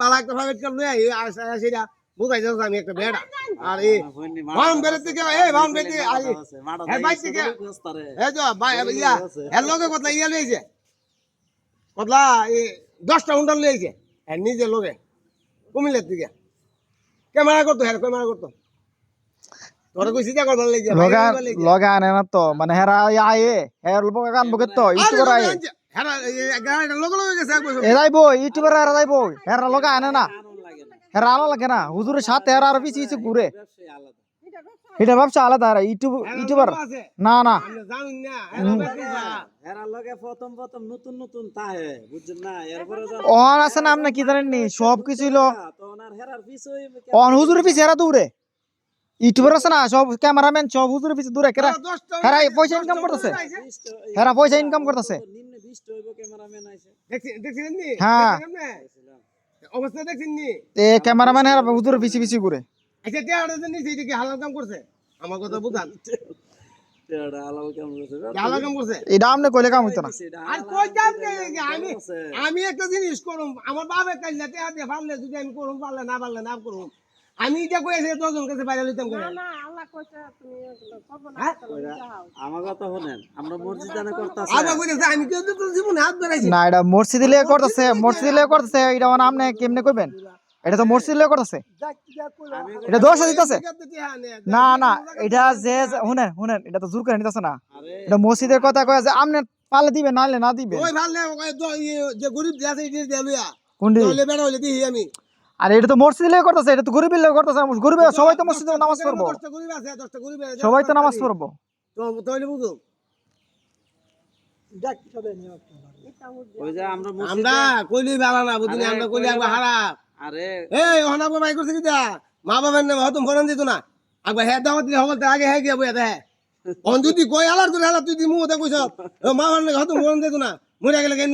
পালা একটা private car লই আই আসা সেটা বুঝাই যাচ্ছে আমি একটা বেড়া। আর এই বাউন বেড়ে থেকে এই বাউন বেড়ে থেকে আই হ্যাঁ, বাইর থেকে। এই তো ভাই ইয়া এর লগে কতলা ইয়া লইছে? কতলা এই দশটা হুন্ডার লইছে হ্যাঁ নিজে লগে কুমিল্লার থেকে ক্যামেরা করতো হ্যাঁ ক্যামেরা করতো। তোরা কইছি যা করবার লাগছে লগা লগা আনে না তো মানে হেরা আয়ে হের লোক গান বকে তো ইউটিউবার আয়ে। হ্যাঁ লগে লগে গেছে এক ইউটিউবার এরা যাইব হেরা লগা আনে না। হেরা আলো লাগে না। হুজুরের সাথে হেরা আর পিছিয়ে ঘুরে। এটা ব্যবসা আলাদা হেরা ইউটিউব ইউটিউবার আছে। না না। আমরা জানি না এরা ব্যবসা। এরা লগে প্রথম প্রথম নতুন নতুন তাহে বুঝছেন না? এরপরে যখন অন আছে না আপনি কি জানেন নি সব কিছু হলো অন হুজুরের পিছিয়ে হেরা দৌড়ে। ইউটিউবার আছে না? সব ক্যামেরাম্যান সব হুজুরের পিছিয়ে দৌড়ে। কেরা হেরা পয়সা ইনকাম করতেছে। হেরা পয়সা ইনকাম করতেছে। হ্যাঁ। অবস্থা দেখছেন নি? এ ক্যামেরাম্যান আচ্ছা টেয়াটা যে নিছে এটা কি হালাল কাম করছে? আমার কথা বুঝান। এটা হালাল কাম করছে। কি হালাল কাম করছে? এটা আমনে কইলে কাম হইতো না। এটা আর হালাল কই কাম এটা কে আমি একটা জিনিস করুম। আমার বাবা কাইলে দিয়ে পারলে যদি আমি করুম পারলে না পারলে না করুম। আমি এটা কই দশজন কাছে বাইরে লইতাম কেন হ্যাঁ? আমার কথা শুনেন আমরা মসজিদ জানে করতেছি। আবার কইতেছে আমি কেউ তো তোর জীবনে হাত বেড়াইছি। না এটা মসজিদ লিয়ে করতেছে মসজিদ লিয়ে করতেছে এটা মানে আপনি কেমনে কইবেন এটা তো মসজিদ লিয়ে করতেছে। এটা দোষ দিতেছে। না না এটা যে যে- শুনেন শুনেন এটা তো জোর করে নিতেছে না। আরে। এটা মসজিদের কথা কয় যে আপনি পালে দিবেন নাহলে না দিবেন কোনটি? আর এটা তো মসজিদ লিয়ে করতেছে এটা তো গরিবের লিয়ে করতেছে গরিব সবাই তো মসজিদে নামাজ পড়ব। আছে দশটা গরিব আছে সবাই তো নামাজ পড়ব। তো- তাহলে বুঝুন ওই যে আমরা কইলি ভালো না বুঝলি আমরা কইলি কইলে একবার আরে এই ওখানে আবার করছে কিটা মা বাবার নামে হয়তো ফোন দিত না। একবার হ্যাঁ দাওয়াত দিলে হবল আগে হ্যাঁ গিয়া বইয়া দেয় অন যদি কই আলার করে আলার তুই দি কইছ মা বাবার নামে হয়তো ফোন দিত না। মরে গেলে কেন?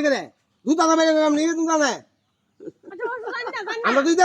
গেলে দুটা দামে আমি নিয়ে তুমি জানে আমরা দুইটা